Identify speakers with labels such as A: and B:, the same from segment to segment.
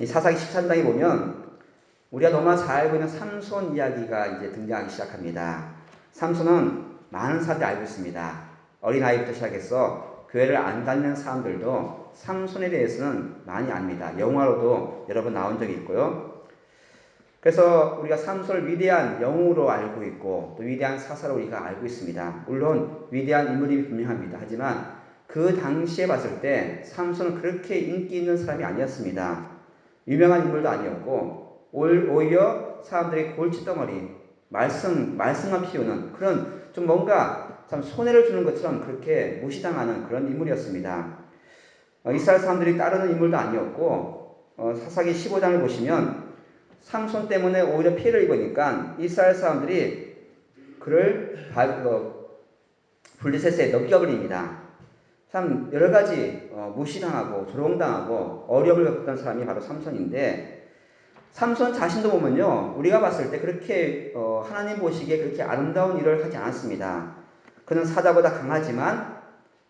A: 이 사사기 13장에 보면 우리가 너무나 잘 알고 있는 삼손 이야기가 이제 등장하기 시작합니다. 삼손은 많은 사람들이 알고 있습니다. 어린아이부터 시작해서 교회를 안 다니는 사람들도 삼손에 대해서는 많이 압니다. 영화로도 여러 번 나온 적이 있고요. 그래서 우리가 삼손을 위대한 영웅으로 알고 있고 또 위대한 사사로 우리가 알고 있습니다. 물론 위대한 인물이 분명합니다. 하지만 그 당시에 봤을 때 삼손은 그렇게 인기 있는 사람이 아니었습니다. 유명한 인물도 아니었고 오히려 사람들이 골칫덩어리 말씀 말씀만 피우는 그런 좀 뭔가 참 손해를 주는 것처럼 그렇게 무시당하는 그런 인물이었습니다. 어, 이스라엘 사람들이 따르는 인물도 아니었고 어, 사사기 15장을 보시면 삼손 때문에 오히려 피해를 입으니까 이스라엘 사람들이 그를 어, 블리셋에 넘겨버립니다. 참 여러 가지 어, 무시당하고 조롱당하고 어려움을 겪었던 사람이 바로 삼손인데 삼손 자신도 보면요 우리가 봤을 때 그렇게 어, 하나님 보시기에 그렇게 아름다운 일을 하지 않았습니다. 그는 사자보다 강하지만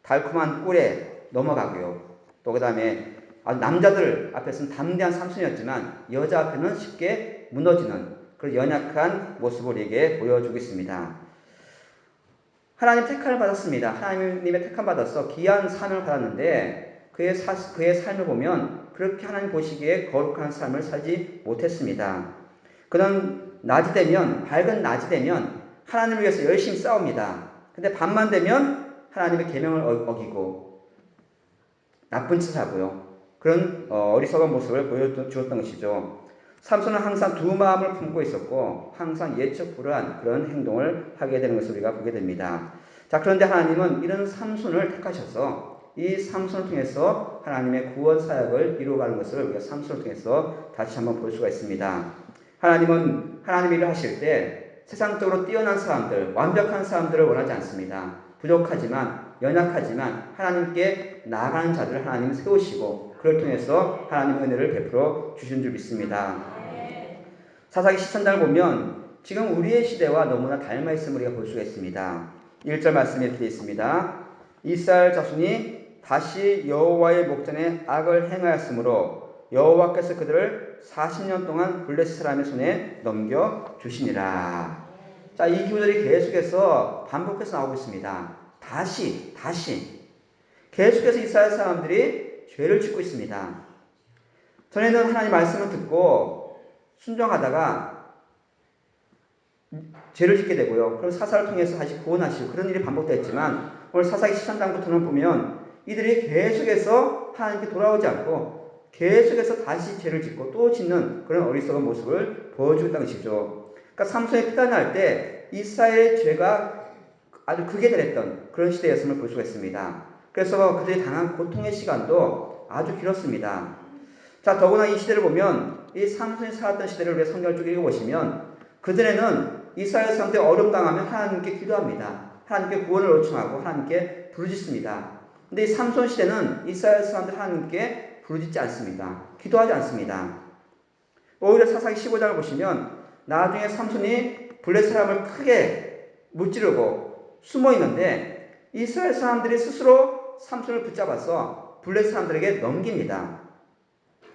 A: 달콤한 꿀에 넘어가고요. 또 그다음에 남자들 앞에서는 담대한 삼손이었지만 여자 앞에는 쉽게 무너지는 그런 연약한 모습을 우리에게 보여주고 있습니다. 하나님 택함을 받았습니다. 하나님의 택함 받아서 귀한 삶을 받았는데 그의 사, 그의 삶을 보면 그렇게 하나님 보시기에 거룩한 삶을 살지 못했습니다. 그는 낮이 되면 밝은 낮이 되면 하나님을 위해서 열심히 싸웁니다. 근데 밤만 되면 하나님의 계명을 어, 어기고 나쁜 짓을 하고요. 그런 어, 어리석은 모습을 보여주었던 것이죠. 삼손은 항상 두 마음을 품고 있었고 항상 예측 불허한 그런 행동을 하게 되는 것을 우리가 보게 됩니다. 자 그런데 하나님은 이런 삼손을 택하셔서 이 삼손을 통해서 하나님의 구원 사역을 이루어가는 것을 우리가 삼손을 통해서 다시 한번 볼 수가 있습니다. 하나님은 하나님 일을 하실 때 세상적으로 뛰어난 사람들, 완벽한 사람들을 원하지 않습니다. 부족하지만 연약하지만 하나님께 나아가는 자들을 하나님 세우시고 그걸 통해서 하나님의 은혜를 베풀어 주신 줄 믿습니다. 사사기 13장을 보면 지금 우리의 시대와 너무나 닮아 있음을 우리가 볼 수가 있습니다. 1절 말씀에 이렇게 있습니다. 이스라엘 자손이 다시 여호와의 목전에 악을 행하였으므로 여호와께서 그들을 40년 동안 블레스 사람의 손에 넘겨 주시니라. 자, 이 기호들이 계속해서 반복해서 나오고 있습니다. 다시, 다시. 계속해서 이스라엘 사람들이 죄를 짓고 있습니다. 전에는 하나님 말씀을 듣고 순종하다가 죄를 짓게 되고요. 그럼 사사를 통해서 다시 구원하시고 그런 일이 반복됐지만 오늘 사사기 13장부터는 보면 이들이 계속해서 하나님께 돌아오지 않고 계속해서 다시 죄를 짓고 또 짓는 그런 어리석은 모습을 보여주었다는 것이죠. 그러니까 삼손이 피난할 때 이스라엘의 죄가 아주 극에 달했던 그런 시대였음을 볼 수가 있습니다. 그래서 그들이 당한 고통의 시간도 아주 길었습니다. 자, 더구나 이 시대를 보면 이 삼손이 살았던 시대를 우리가 성경을 쭉 읽어보시면 그전에는 이스라엘 사람들이 어려움 당하면 하나님께 기도합니다. 하나님께 구원을 요청하고 하나님께 부르짖습니다. 근데 이 삼손 시대는 이스라엘 사람들 하나님께 부르짖지 않습니다. 기도하지 않습니다. 오히려 사사기 15장을 보시면 나중에 삼손이 블레 사람을 크게 무찌르고 숨어 있는데 이스라엘 사람들이 스스로 삼손을 붙잡아서 블레스 사람들에게 넘깁니다.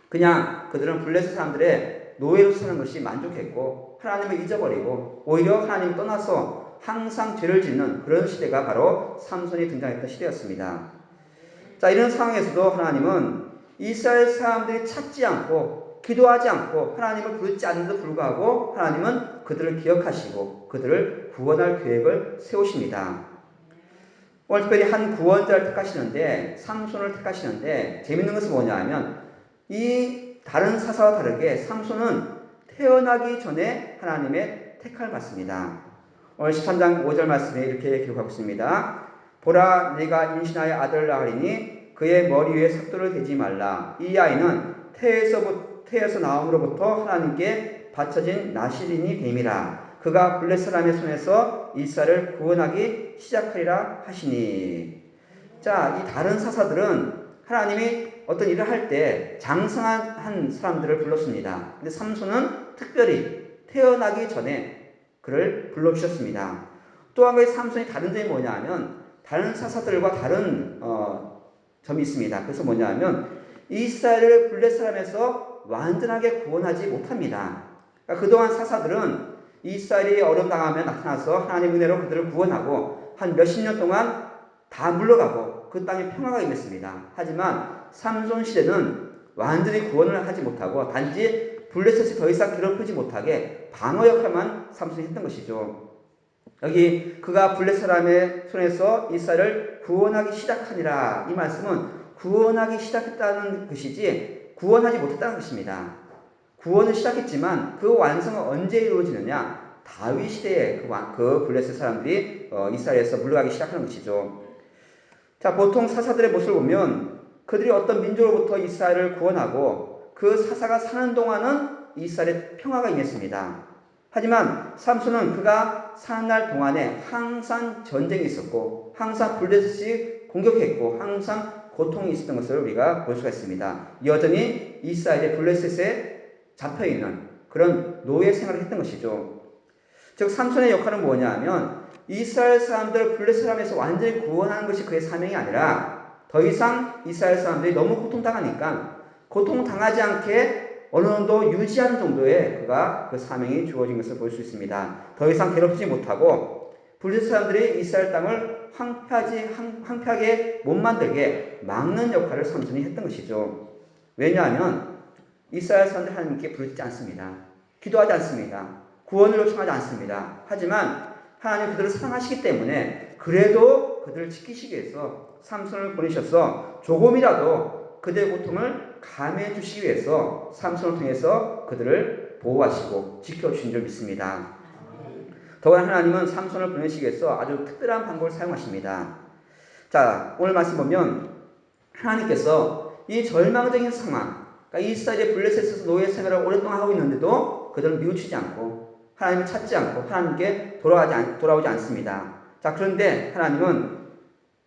A: 그냥 그들은 블레스 사람들의 노예로 사는 것이 만족했고 하나님을 잊어버리고 오히려 하나님 떠나서 항상 죄를 짓는 그런 시대가 바로 삼손이 등장했던 시대였습니다. 자 이런 상황에서도 하나님은 이스라엘 사람들이 찾지 않고 기도하지 않고 하나님을 부르지 않는데도 불구하고 하나님은 그들을 기억하시고 그들을 구원할 계획을 세우십니다. 오늘 특별히 한 구원자를 택하시는데 삼손을 택하시는데 재밌는 것은 뭐냐 하면 이 다른 사사와 다르게 삼손은 태어나기 전에 하나님의 택함을 받습니다. 오늘 13장 5절 말씀에 이렇게 기록하고 있습니다. 보라 내가 임신하여 아들을 낳으리니 그의 머리 위에 삭도를 대지 말라. 이 아이는 태에서, 태에서 나옴으로부터 하나님께 바쳐진 나시린이 됨이라. 그가 블레 사람의 손에서 이스라엘을 구원하기 시작하리라 하시니. 자, 이 다른 사사들은 하나님이 어떤 일을 할 때 장성한 사람들을 불렀습니다. 근데 삼손은 특별히 태어나기 전에 그를 불러주셨습니다. 또한 가지 삼손이 다른 점이 뭐냐 하면 다른 사사들과 다른 어, 점이 있습니다. 그래서 뭐냐 하면 이스라엘을 블레 사람에서 완전하게 구원하지 못합니다. 그러니까 그동안 사사들은 이스라엘이 어려움 당하면 나타나서 하나님 은혜로 그들을 구원하고 한 몇십 년 동안 다 물러가고 그 땅에 평화가 임했습니다. 하지만 삼손 시대는 완전히 구원을 하지 못하고 단지 블레셋이 더 이상 괴롭히지 못하게 방어 역할만 삼손이 했던 것이죠. 여기 그가 블레 사람의 손에서 이스라엘을 구원하기 시작하니라 이 말씀은 구원하기 시작했다는 것이지 구원하지 못했다는 것입니다. 구원을 시작했지만 그 완성은 언제 이루어지느냐? 다윗 시대에 그, 그 블레셋 사람들이 어, 이스라엘에서 물러가기 시작하는 것이죠. 자, 보통 사사들의 모습을 보면 그들이 어떤 민족으로부터 이스라엘을 구원하고 그 사사가 사는 동안은 이스라엘의 평화가 임했습니다. 하지만 삼손은 그가 사는 날 동안에 항상 전쟁이 있었고 항상 블레셋이 공격했고 항상 고통이 있었던 것을 우리가 볼 수가 있습니다. 여전히 이스라엘의 블레셋에 잡혀 있는 그런 노예 생활을 했던 것이죠. 즉 삼손의 역할은 뭐냐 하면 이스라엘 사람들 블레셋 사람에서 완전히 구원하는 것이 그의 사명이 아니라 더 이상 이스라엘 사람들이 너무 고통당하니까 고통당하지 않게 어느 정도 유지하는 정도의 그가 그 사명이 주어진 것을 볼 수 있습니다. 더 이상 괴롭히지 못하고 블레셋 사람들이 이스라엘 땅을 황폐하지 황 폐하게 못 만들게 막는 역할을 삼손이 했던 것이죠. 왜냐하면 이스라엘 사람들 하나님께 부르지 않습니다. 기도하지 않습니다. 구원을 요청하지 않습니다. 하지만 하나님 그들을 사랑하시기 때문에 그래도 그들을 지키시기 위해서 삼손을 보내셔서 조금이라도 그들의 고통을 감해 주시기 위해서 삼손을 통해서 그들을 보호하시고 지켜주신 줄 믿습니다. 더구나 하나님은 삼손을 보내시기 위해서 아주 특별한 방법을 사용하십니다. 자, 오늘 말씀 보면 하나님께서 이 절망적인 상황, 그러니까 이스라엘의 블레셋에서 노예 생활을 오랫동안 하고 있는데도 그들을 미우치지 않고 하나님을 찾지 않고 하나님께 돌아가지 돌아오지 않습니다. 자, 그런데 하나님은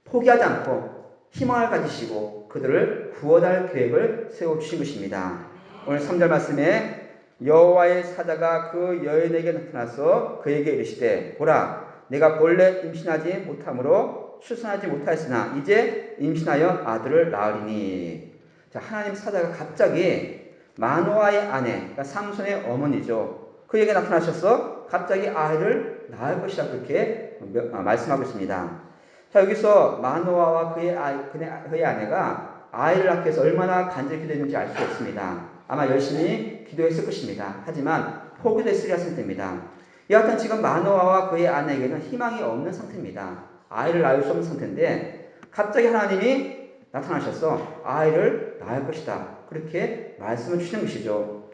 A: 포기하지 않고 희망을 가지시고 그들을 구원할 계획을 세워 주신 것입니다. 오늘 3절 말씀에 여호와의 사자가 그 여인에게 나타나서 그에게 이르시되 보라 내가 본래 임신하지 못함으로 출산하지 못하였으나 이제 임신하여 아들을 낳으리니 자 하나님 사자가 갑자기 마노아의 아내 그러니까 삼손의 어머니죠 그에게 나타나셔서 갑자기 아이를 낳을 것이라 그렇게 아, 말씀하고 있습니다 자 여기서 마노아와 그의 아이 그의 아내가 아이를 낳기 위해서 얼마나 간절히 기도했는지 알 수 없습니다 아마 열심히 기도했을 것입니다. 하지만 포기됐으리라 생각됩니다. 여하튼 지금 마노아와 그의 아내에게는 희망이 없는 상태입니다. 아이를 낳을 수 없는 상태인데 갑자기 하나님이 나타나셔서 아이를 낳을 것이다. 그렇게 말씀을 주시는 것이죠.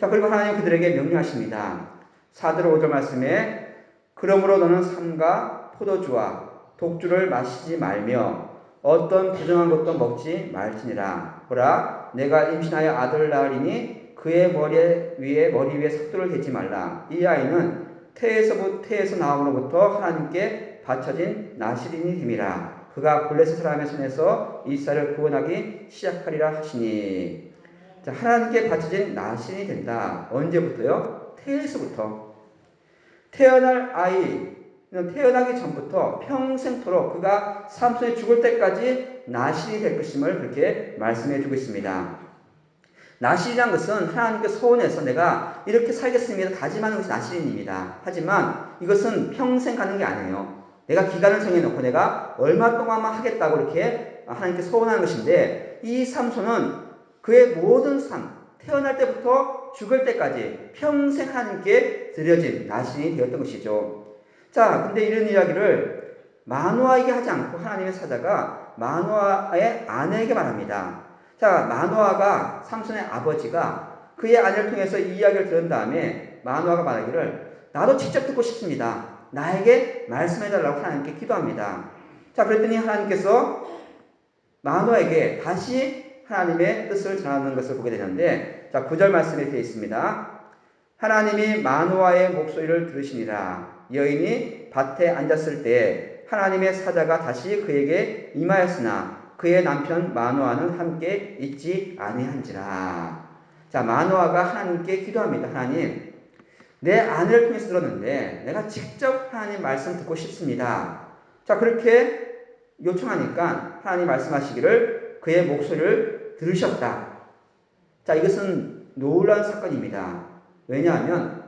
A: 자, 그리고 하나님 그들에게 명령하십니다. 4절 5절 말씀에 그러므로 너는 삼가 포도주와 독주를 마시지 말며 어떤 부정한 것도 먹지 말지니라. 보라 내가 임신하여 아들을 낳으리니 그의 머리 위에 머리 위에 삭도를 대지 말라. 이 아이는 태에서 태에서 나옴으로부터 하나님께 바쳐진 나시린이 힘이라. 그가 블레셋 사람의 손에서 이스라엘을 구원하기 시작하리라 하시니. 자, 하나님께 바쳐진 나신이 된다. 언제부터요? 태에서부터. 태어날 아이, 태어나기 전부터 평생토록 그가 삼손이 죽을 때까지 나실이 될 것임을 그렇게 말씀해 주고 있습니다. 나실이란 것은 하나님께 소원해서 내가 이렇게 살겠습니다. 다짐하는 것이 나실입니다. 하지만 이것은 평생 가는 게 아니에요. 내가 기간을 정해놓고 내가 얼마 동안만 하겠다고 이렇게 하나님께 소원하는 것인데 이 삼손은 그의 모든 삶, 태어날 때부터 죽을 때까지 평생 하나님께 드려진 나신이 되었던 것이죠. 자, 근데 이런 이야기를 마누아에게 하지 않고 하나님의 사자가 마누아의 아내에게 말합니다. 자, 마누아가 삼손의 아버지가 그의 아내를 통해서 이 이야기를 들은 다음에 마누아가 말하기를 나도 직접 듣고 싶습니다. 나에게 말씀해달라고 하나님께 기도합니다. 자, 그랬더니 하나님께서 마누아에게 다시 하나님의 뜻을 전하는 것을 보게 되는데, 자, 9절 말씀에 되어 있습니다. 하나님이 마누아의 목소리를 들으시니라. 여인이 밭에 앉았을 때 하나님의 사자가 다시 그에게 임하였으나 그의 남편 마노아는 함께 있지 아니한지라. 자, 마노아가 하나님께 기도합니다. 하나님, 내 아내를 통해서 들었는데 내가 직접 하나님 말씀 듣고 싶습니다. 자, 그렇게 요청하니까 하나님 말씀하시기를 그의 목소리를 들으셨다. 자, 이것은 놀라운 사건입니다. 왜냐하면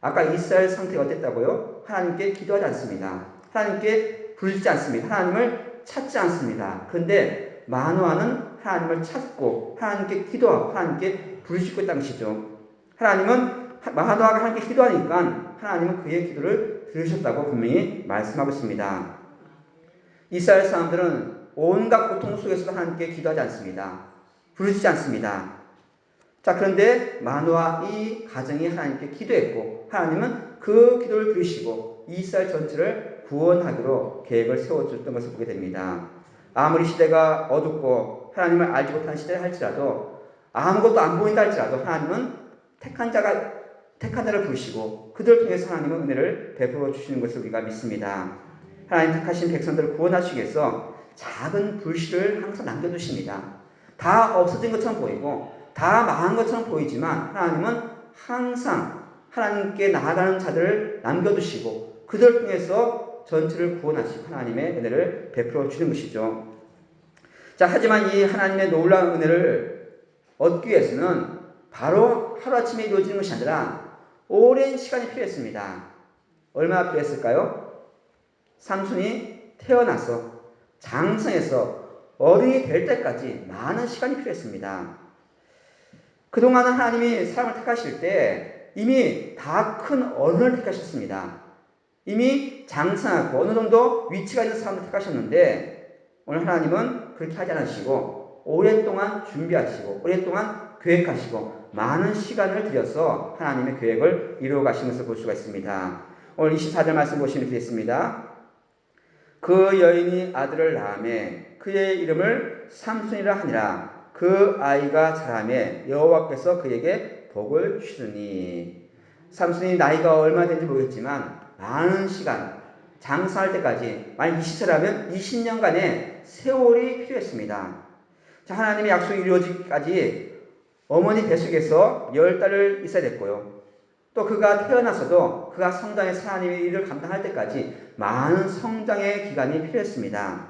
A: 아까 이스라엘 상태가 어땠다고요? 하나님께 기도하지 않습니다. 하나님께 부르지 않습니다. 하나님을 찾지 않습니다. 그런데 마노아는 하나님을 찾고 하나님께 기도하고 하나님께 부르짖고 있다는 것이죠. 하나님은 마노아가 하나님께 기도하니까 하나님은 그의 기도를 들으셨다고 분명히 말씀하고 있습니다. 이스라엘 사람들은 온갖 고통 속에서도 하나님께 기도하지 않습니다. 부르짖지 않습니다. 자, 그런데 마노아 이 가정이 하나님께 기도했고, 하나님은 그 기도를 들으시고, 이스라엘 전체를 구원하기로 계획을 세워줬던 것을 보게 됩니다. 아무리 시대가 어둡고, 하나님을 알지 못한 시대를 할지라도, 아무것도 안 보인다 할지라도, 하나님은 택한 자가, 택한 자를 부르시고, 그들을 통해서 하나님은 은혜를 베풀어 주시는 것을 우리가 믿습니다. 하나님 택하신 백성들을 구원하시기 위해서 작은 불씨를 항상 남겨두십니다. 다 없어진 것처럼 보이고, 다 망한 것처럼 보이지만 하나님은 항상 하나님께 나아가는 자들을 남겨두시고 그들을 통해서 전체를 구원하시고 하나님의 은혜를 베풀어 주는 것이죠. 자, 하지만 이 하나님의 놀라운 은혜를 얻기 위해서는 바로 하루아침에 이루어지는 것이 아니라 오랜 시간이 필요했습니다. 얼마나 필요했을까요? 삼손이 태어나서 장성해서 어른이 될 때까지 많은 시간이 필요했습니다. 그동안은 하나님이 사람을 택하실 때 이미 다 큰 어른을 택하셨습니다. 이미 장성하고 어느 정도 위치가 있는 사람을 택하셨는데 오늘 하나님은 그렇게 하지 않으시고 오랫동안 준비하시고 오랫동안 계획하시고 많은 시간을 들여서 하나님의 계획을 이루어 가시는 것을 볼 수가 있습니다. 오늘 24절 말씀 보시면 되겠습니다. 그 여인이 아들을 낳음에 그의 이름을 삼순이라 하니라 그 아이가 자라매 여호와께서 그에게 복을 주시니 삼손이 나이가 얼마 된지 모르겠지만 많은 시간 장사할 때까지 만약 20세라면 20년간의 세월이 필요했습니다. 자, 하나님의 약속이 이루어지기까지 어머니 뱃속에서 열 달을 있어야 됐고요. 또 그가 태어나서도 그가 성장해서 하나님의 일을 감당할 때까지 많은 성장의 기간이 필요했습니다.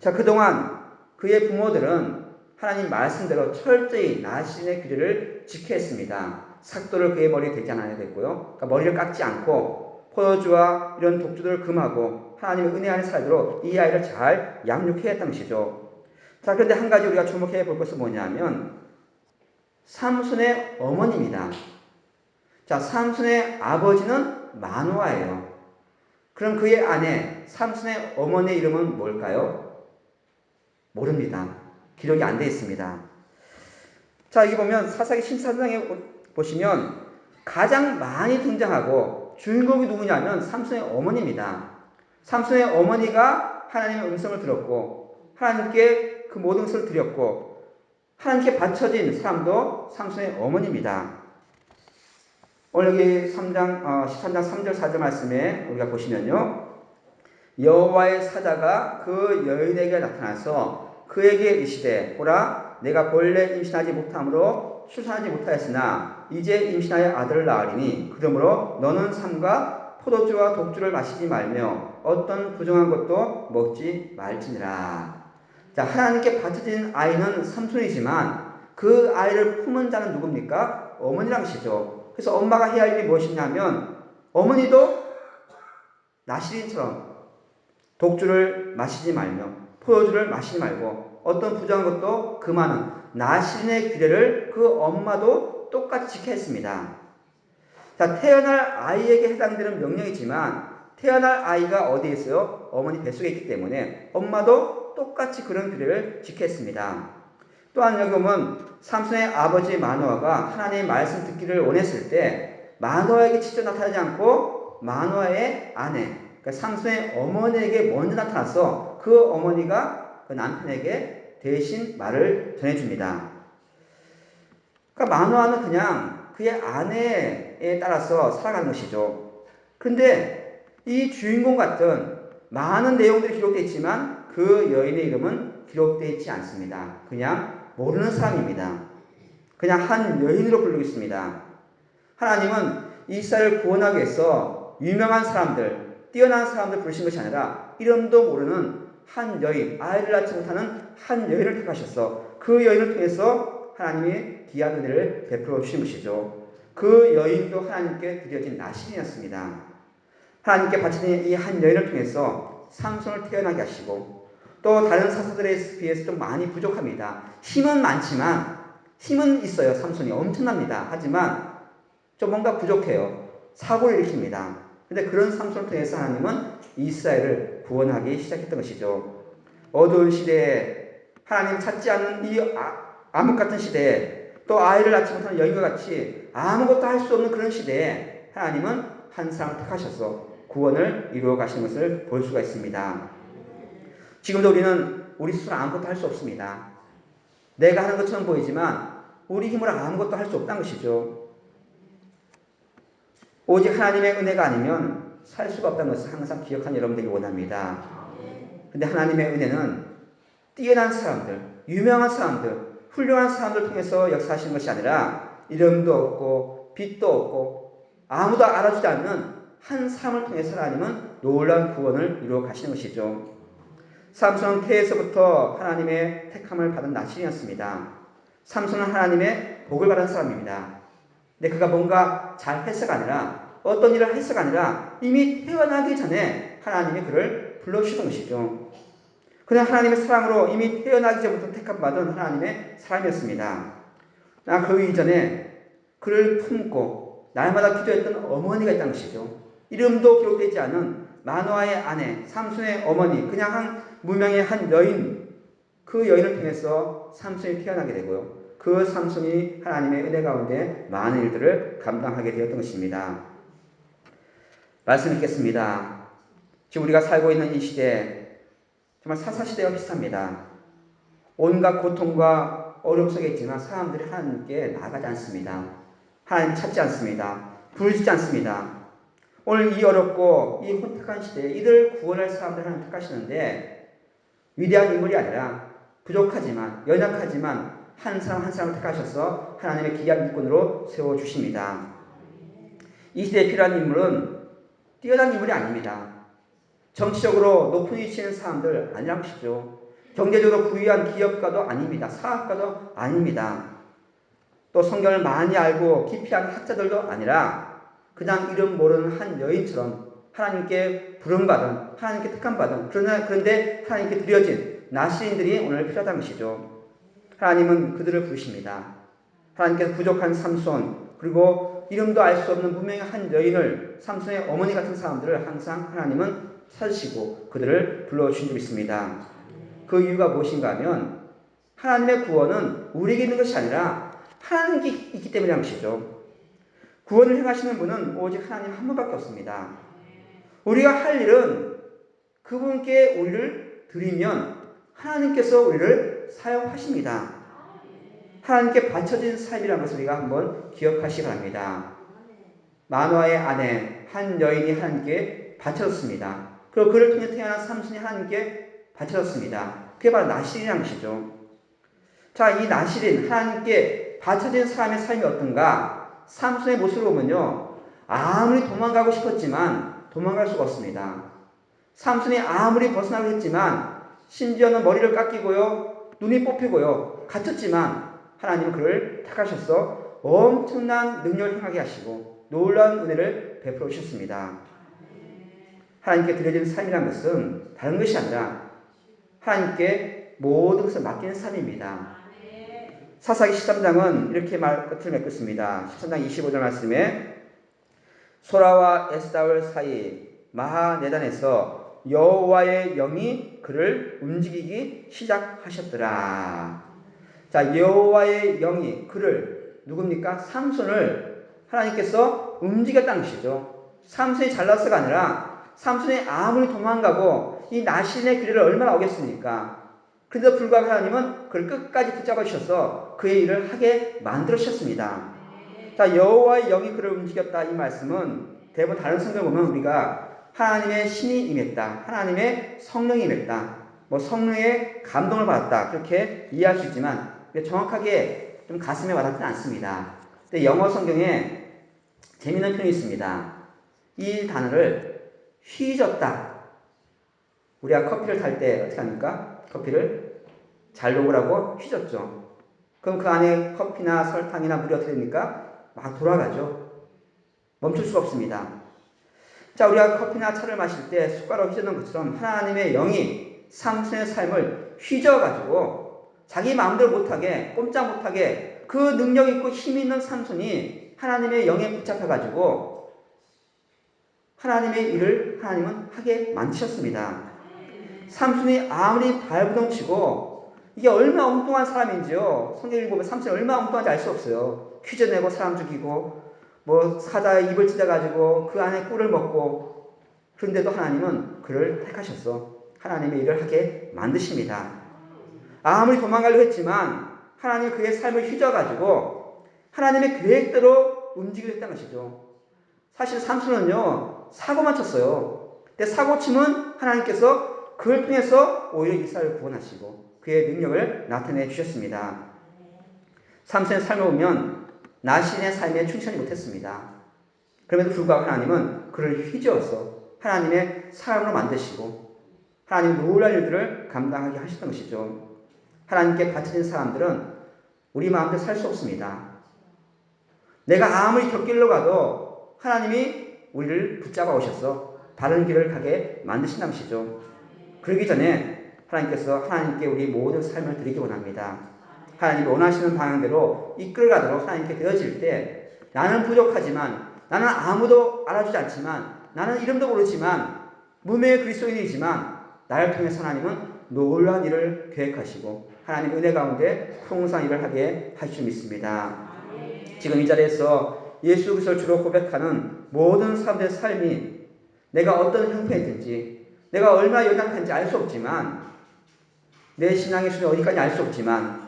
A: 자, 그동안 그의 부모들은 하나님 말씀대로 철저히 나신의 규례를 지켜야 했습니다. 삭도를 그의 머리에 대지 않아야 됐고요. 그러니까 머리를 깎지 않고 포도주와 이런 독주들을 금하고 하나님의 은혜 안에 살도록 이 아이를 잘 양육해야 했던 것이죠. 자, 그런데 한 가지 우리가 주목해 볼 것은 뭐냐면 삼순의 어머니입니다. 자, 삼순의 아버지는 마누아예요. 그럼 그의 아내 삼순의 어머니의 이름은 뭘까요? 모릅니다. 기록이 안 되어 있습니다. 자, 여기 보면 사사기 14장에 보시면 가장 많이 등장하고 주인공이 누구냐면 삼손의 어머니입니다. 삼손의 어머니가 하나님의 음성을 들었고 하나님께 그 모든 것을 드렸고 하나님께 바쳐진 사람도 삼손의 어머니입니다. 오늘 여기 3장 어, 13장 3절 4절 말씀에 우리가 보시면요. 여호와의 사자가 그 여인에게 나타나서 그에게 이르시되 보라 내가 본래 임신하지 못함으로 출산하지 못하였으나 이제 임신하여 아들을 낳으리니 그러므로 너는 삼가 포도주와 독주를 마시지 말며 어떤 부정한 것도 먹지 말지니라. 자 하나님께 바쳐진 아이는 삼손이지만 그 아이를 품은 자는 누굽니까? 어머니랑 시죠. 그래서 엄마가 해야 할 일이 무엇이냐면 어머니도 나시린처럼 독주를 마시지 말며 포도주를 마시지 말고 어떤 부정한 것도 그만은 나신의 규례를 그 엄마도 똑같이 지켜야 했습니다. 자, 태어날 아이에게 해당되는 명령이지만 태어날 아이가 어디에 있어요? 어머니 뱃속에 있기 때문에 엄마도 똑같이 그런 규례를 지켜야 했습니다. 또한 여기 보면 삼손의 아버지 마노아가 하나님의 말씀 듣기를 원했을 때 마노아에게 직접 나타나지 않고 마노아의 아내 그러니까 삼손의 어머니에게 먼저 나타나서 그 어머니가 그 남편에게 대신 말을 전해줍니다. 그러니까 마누아는 그냥 그의 아내에 따라서 살아가는 것이죠. 그런데 이 주인공 같은 많은 내용들이 기록되어 있지만 그 여인의 이름은 기록되어 있지 않습니다. 그냥 모르는 사람입니다. 그냥 한 여인으로 부르고 있습니다. 하나님은 이스라엘을 구원하기 위해서 유명한 사람들, 뛰어난 사람들 부르신 것이 아니라 이름도 모르는 한 여인, 아이를 낳지 못하는 한 여인을 택하셨어. 그 여인을 통해서 하나님이 귀한 은혜를 베풀어 주신 것이죠. 그 여인도 하나님께 드려진 나신이었습니다. 하나님께 바쳐진 이한 여인을 통해서 삼손을 태어나게 하시고 또 다른 사사들에 비해서 좀 많이 부족합니다. 힘은 많지만 힘은 있어요. 삼손이 엄청납니다. 하지만 좀 뭔가 부족해요. 사고를 일으킵니다. 근데 그런 삼손을 통해서 하나님은 이스라엘을 구원하기 시작했던 것이죠. 어두운 시대에 하나님 찾지 않는 이 아, 암흑 같은 시대에 또 아이를 낳지 못하는 여인과 같이 아무것도 할 수 없는 그런 시대에 하나님은 한 사람 택하셔서 구원을 이루어 가시는 것을 볼 수가 있습니다. 지금도 우리는 우리 스스로 아무것도 할 수 없습니다. 내가 하는 것처럼 보이지만 우리 힘으로 아무것도 할 수 없다는 것이죠. 오직 하나님의 은혜가 아니면 살 수가 없다는 것을 항상 기억하는 여러분들이 원합니다. 근데 하나님의 은혜는 뛰어난 사람들, 유명한 사람들, 훌륭한 사람들 통해서 역사하시는 것이 아니라 이름도 없고 빛도 없고 아무도 알아주지 않는 한 사람을 통해서 하나님은 놀라운 구원을 이루어 가시는 것이죠. 삼손은 태에서부터 하나님의 택함을 받은 나신이었습니다. 삼손은 하나님의 복을 받은 사람입니다. 근데 그가 뭔가 잘 해서가 아니라 어떤 일을 해서가 아니라 이미 태어나기 전에 하나님이 그를 불러주셨던 것이죠. 그냥 하나님의 사랑으로 이미 태어나기 전부터 택함받은 하나님의 사람이었습니다. 나그 이전에 그를 품고 날마다 기도했던 어머니가 있다는 것이죠. 이름도 기록되지 않은 마노아의 아내, 삼손의 어머니, 그냥 한 무명의 한 여인, 그 여인을 통해서 삼손이 태어나게 되고요. 그 삼손이 하나님의 은혜 가운데 많은 일들을 감당하게 되었던 것입니다. 말씀 읽겠습니다. 지금 우리가 살고 있는 이 시대, 정말 사사시대와 비슷합니다. 온갖 고통과 어려움 속에 있지만 사람들이 하나님께 나가지 않습니다. 하나님 찾지 않습니다. 부르짖지 않습니다. 오늘 이 어렵고 이 혼탁한 시대에 이들 구원할 사람들 하나님 택하시는데 위대한 인물이 아니라 부족하지만 연약하지만 한 사람 한 사람을 택하셔서 하나님의 귀한 일꾼으로 세워 주십니다. 이 시대에 필요한 인물은 뛰어난 인물이 아닙니다. 정치적으로 높은 위치에 있는 사람들 아니란 것이죠. 경제적으로 부유한 기업가도 아닙니다. 사업가도 아닙니다. 또 성경을 많이 알고 깊이 아는 학자들도 아니라 그냥 이름 모르는 한 여인처럼 하나님께 부름받은 하나님께 택함받은 그러나 그런데 하나님께 드려진 나시인들이 오늘 필요하다는 것이죠. 하나님은 그들을 부르십니다. 하나님께서 부족한 삼손 그리고 이름도 알 수 없는 무명의 한 여인을 삼손의 어머니 같은 사람들을 항상 하나님은 찾으시고 그들을 불러주신 줄 믿습니다. 그 이유가 무엇인가 하면 하나님의 구원은 우리에게 있는 것이 아니라 하나님께 있기 때문이라는 것이죠. 구원을 행하시는 분은 오직 하나님 한 분밖에 없습니다. 우리가 할 일은 그분께 우리를 드리면 하나님께서 우리를 사용하십니다. 하나님께 바쳐진 삶이라는 것을 우리가 한번 기억하시기 바랍니다. 만화의 아내 한 여인이 하나님께 바쳐졌습니다. 그리고 그를 통해 태어난 삼순이 하나님께 바쳐졌습니다. 그게 바로 나실이라는 것이죠. 자, 이 나실인 하나님께 바쳐진 사람의 삶이 어떤가? 삼손의 모습을 보면요. 아무리 도망가고 싶었지만 도망갈 수가 없습니다. 삼손이 아무리 벗어나고 했지만 심지어는 머리를 깎이고요. 눈이 뽑히고요. 갇혔지만 하나님은 그를 택하셔서 엄청난 능력을 행하게 하시고 놀라운 은혜를 베풀어 주셨습니다. 하나님께 드려진 삶이라는 것은 다른 것이 아니라 하나님께 모든 것을 맡기는 삶입니다. 사사기 13장은 이렇게 말 끝을 맺겠습니다. 13장 25절 말씀에 소라와 에스다울 사이 마하네단에서 여호와의 영이 그를 움직이기 시작하셨더라. 자, 여호와의 영이 그를 누굽니까? 삼손을 하나님께서 움직였다는 것이죠. 삼손이 잘나서가 아니라 삼손이 아무리 도망가고 이 나신의 길을 얼마나 오겠습니까? 그런데 불구하고 하나님은 그를 끝까지 붙잡아 주셔서 그의 일을 하게 만들어 주셨습니다. 자, 여호와의 영이 그를 움직였다 이 말씀은 대부분 다른 성경 보면 우리가 하나님의 신이 임했다. 하나님의 성령이 임했다. 뭐 성령의 감동을 받았다. 그렇게 이해할 수 있지만 정확하게 좀 가슴에 와닿지는 않습니다. 근데 영어 성경에 재미있는 표현이 있습니다. 이 단어를 휘졌다. 우리가 커피를 탈 때 어떻게 합니까? 커피를 잘 녹으라고 휘졌죠. 그럼 그 안에 커피나 설탕이나 물이 어떻게 됩니까? 막 돌아가죠. 멈출 수가 없습니다. 자, 우리가 커피나 차를 마실 때 숟가락 휘저는 것처럼 하나님의 영이 삼순의 삶을 휘저어가지고 자기 마음대로 못하게, 꼼짝 못하게 그 능력 있고 힘 있는 삼순이 하나님의 영에 붙잡혀가지고 하나님의 일을 하나님은 하게 만드셨습니다. 삼순이 아무리 발부동 치고 이게 얼마나 엉뚱한 사람인지요. 성경을 보면 삼순이 얼마나 엉뚱한지 알 수 없어요. 퀴즈 내고 사람 죽이고 뭐 사자 입을 찢어가지고 그 안에 꿀을 먹고 그런데도 하나님은 그를 택하셨어. 하나님의 일을 하게 만드십니다. 아무리 도망가려고 했지만 하나님 그의 삶을 휘저어가지고 하나님의 계획대로 움직이려 했던 것이죠. 사실 삼수는요 사고만 쳤어요. 근데 사고 치면 하나님께서 그걸 통해서 오히려 이스라엘을 구원하시고 그의 능력을 나타내 주셨습니다. 삼손의 삶을 보면 나신의 삶에 충실하지 못했습니다. 그럼에도 불구하고 하나님은 그를 휘저어서 하나님의 사람으로 만드시고 하나님 놀랄 일들을 감당하게 하셨던 것이죠. 하나님께 바쳐진 사람들은 우리 마음대로 살 수 없습니다. 내가 아무리 곁길로 가도 하나님이 우리를 붙잡아 오셔서 바른 길을 가게 만드신다는 것이죠. 그러기 전에 하나님께서 하나님께 우리 모든 삶을 드리기 원합니다. 하나님이 원하시는 방향대로 이끌어가도록 하나님께 되어질 때 나는 부족하지만 나는 아무도 알아주지 않지만 나는 이름도 모르지만 무명의 그리스도인이지만 나를 통해서 하나님은 놀라운 일을 계획하시고 하나님 은혜 가운데 풍성한 일을 하게 하실 줄 믿습니다. 지금 이 자리에서 예수 그리스도를 주로 고백하는 모든 사람들의 삶이 내가 어떤 형편이든지 내가 얼마나 연약한지 알 수 없지만 내 신앙의 수준이 어디까지 알 수 없지만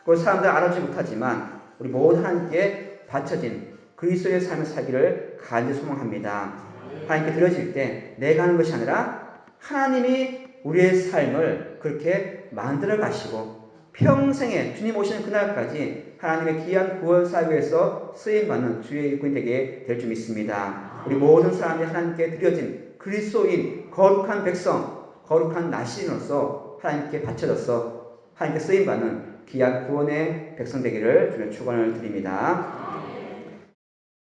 A: 그걸 사람들 알아주지 못하지만 우리 모든 하나님께 바쳐진 그리스도의 삶을 살기를 간절히 소망합니다. 하나님께 드려질 때 내가 하는 것이 아니라 하나님이 우리의 삶을 그렇게 만들어 가시고 평생에 주님 오시는 그날까지 하나님의 귀한 구원 사역에서 쓰임 받는 주의 일꾼이 되게 될 줄 믿습니다. 우리 모든 사람이 하나님께 드려진 그리스도인 거룩한 백성, 거룩한 나시인으로서 하나님께 바쳐져서 하나님께 쓰임 받는 귀한 구원의 백성 되기를 주의 축원을 드립니다.